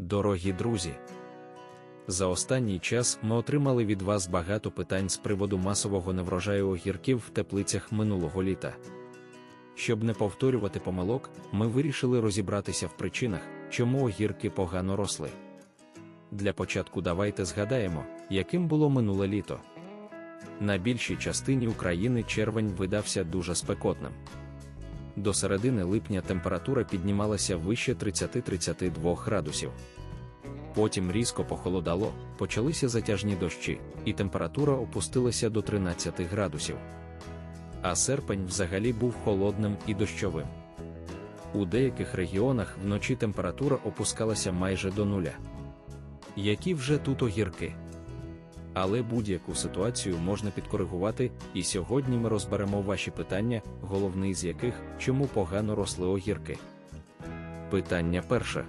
Дорогі друзі, за останній час ми отримали від вас багато питань з приводу масового неврожаю огірків в теплицях минулого літа. Щоб не повторювати помилок, ми вирішили розібратися в причинах, чому огірки погано росли. Для початку давайте згадаємо, яким було минуле літо. На більшій частині України червень видався дуже спекотним. До середини липня температура піднімалася вище 30-32 градусів. Потім різко похолодало, почалися затяжні дощі, і температура опустилася до 13 градусів. А серпень взагалі був холодним і дощовим. У деяких регіонах вночі температура опускалася майже до нуля. Які вже тут огірки? Але будь-яку ситуацію можна підкоригувати, і сьогодні ми розберемо ваші питання, головний з яких чому погано росли огірки. Питання перше.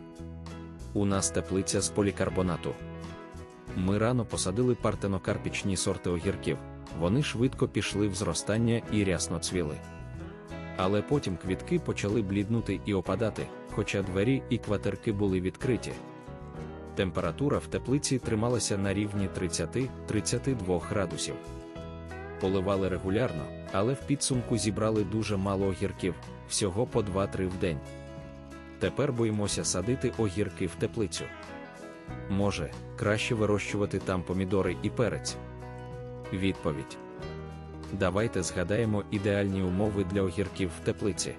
У нас теплиця з полікарбонату. Ми рано посадили партенокарпічні сорти огірків, вони швидко пішли в зростання і рясно цвіли. Але потім квітки почали бліднути і опадати, хоча двері і кватерки були відкриті. Температура в теплиці трималася на рівні 30-32 градусів. Поливали регулярно, але в підсумку зібрали дуже мало огірків, всього по 2-3 в день. Тепер боїмося садити огірки в теплицю. Може, краще вирощувати там помідори і перець? Відповідь. Давайте згадаємо ідеальні умови для огірків в теплиці.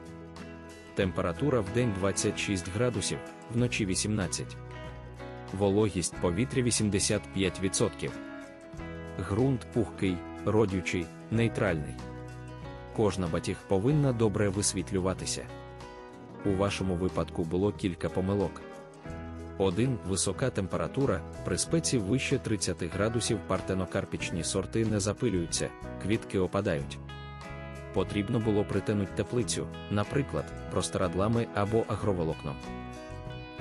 Температура в день 26 градусів, вночі 18. Вологість повітря 85%. Ґрунт пухкий, родючий, нейтральний. Кожна батіг повинна добре висвітлюватися. У вашому випадку було кілька помилок. 1. Висока температура, при спеці вище 30 градусів партенокарпічні сорти не запилюються, квітки опадають. Потрібно було притинути теплицю, наприклад, простирадлами або агроволокном.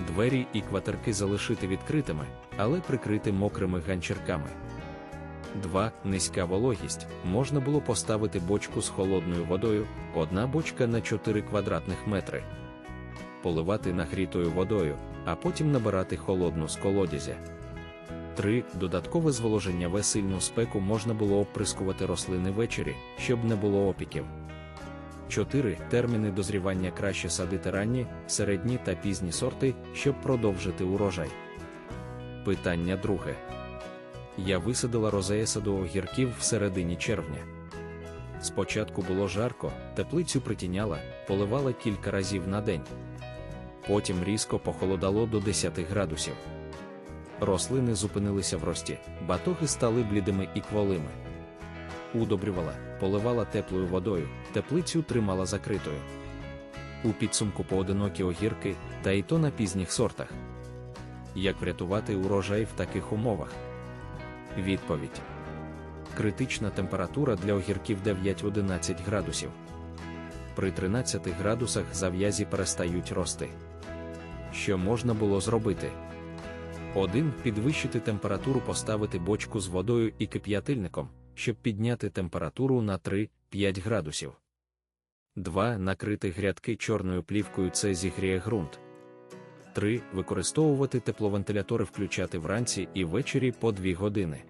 Двері і кватерки залишити відкритими, але прикрити мокрими ганчірками. 2. Низька вологість. Можна було поставити бочку з холодною водою, одна бочка на 4 квадратних метри. Поливати нагрітою водою, а потім набирати холодну з колодязя. 3. Додаткове зволоження в сильну спеку можна було оприскувати рослини ввечері, щоб не було опіків. 4. Терміни дозрівання краще садити ранні, середні та пізні сорти, щоб продовжити урожай. Питання друге. Я висадила розея саду огірків в середині червня. Спочатку було жарко, теплицю притіняла, поливала кілька разів на день. Потім різко похолодало до 10 градусів. Рослини зупинилися в рості, батоги стали блідими і кволими. Удобрювала, поливала теплою водою, теплицю тримала закритою. У підсумку поодинокі огірки, та й то на пізніх сортах. Як врятувати урожай в таких умовах? Відповідь: критична температура для огірків 9-11 градусів. При 13 градусах зав'язі перестають рости. Що можна було зробити? 1. Підвищити температуру, поставити бочку з водою і кип'ятильником, щоб підняти температуру на 3-5 градусів. 2. Накрити грядки чорною плівкою це зігріє ґрунт. 3. Використовувати тепловентилятори включати вранці і ввечері по 2 години.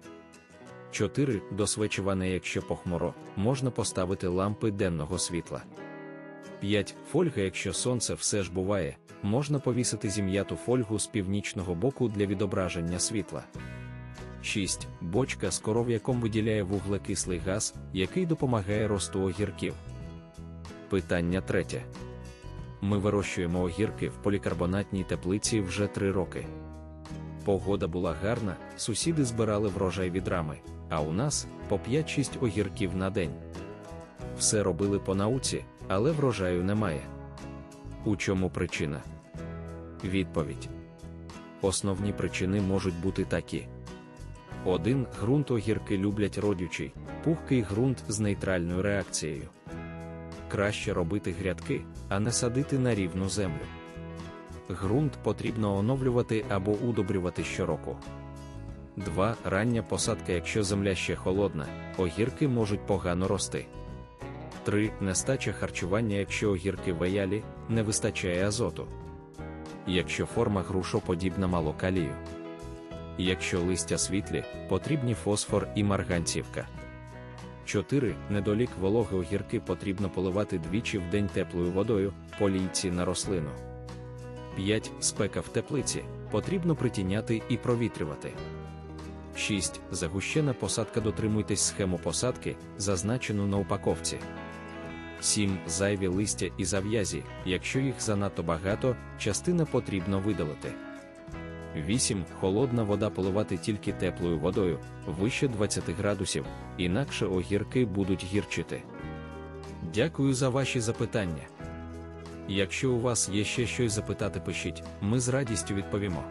4. До свечування, якщо похмуро, можна поставити лампи денного світла. 5. Фольга, якщо сонце все ж буває, можна повісити зім'яту фольгу з північного боку для відображення світла. 6. Бочка з коров'яком виділяє вуглекислий газ, який допомагає росту огірків. Питання третє. Ми вирощуємо огірки в полікарбонатній теплиці вже 3 роки. Погода була гарна, сусіди збирали врожай відрами, а у нас по 5-6 огірків на день. Все робили по науці, але врожаю немає. У чому причина? Відповідь. Основні причини можуть бути такі: 1. Ґрунт огірки люблять родючий, пухкий ґрунт з нейтральною реакцією. Краще робити грядки, а не садити на рівну землю. Ґрунт потрібно оновлювати або удобрювати щороку. 2. Рання посадка, якщо земля ще холодна, огірки можуть погано рости. 3. Нестача харчування, якщо огірки ваялі, не вистачає азоту. якщо форма грушоподібна мало калію. Якщо листя світлі, потрібні фосфор і марганцівка. 4. Недолік вологи огірки потрібно поливати двічі в день теплою водою, полійці на рослину. 5. Спека в теплиці потрібно притіняти і провітрювати. 6. Загущена посадка дотримуйтесь схему посадки, зазначену на упаковці. 7. Зайві листя і зав'язі, якщо їх занадто багато, частина потрібно видалити. 8. Холодна вода поливати тільки теплою водою, вище 20 градусів, інакше огірки будуть гірчити. Дякую за ваші запитання. Якщо у вас є ще щось запитати, пишіть, ми з радістю відповімо.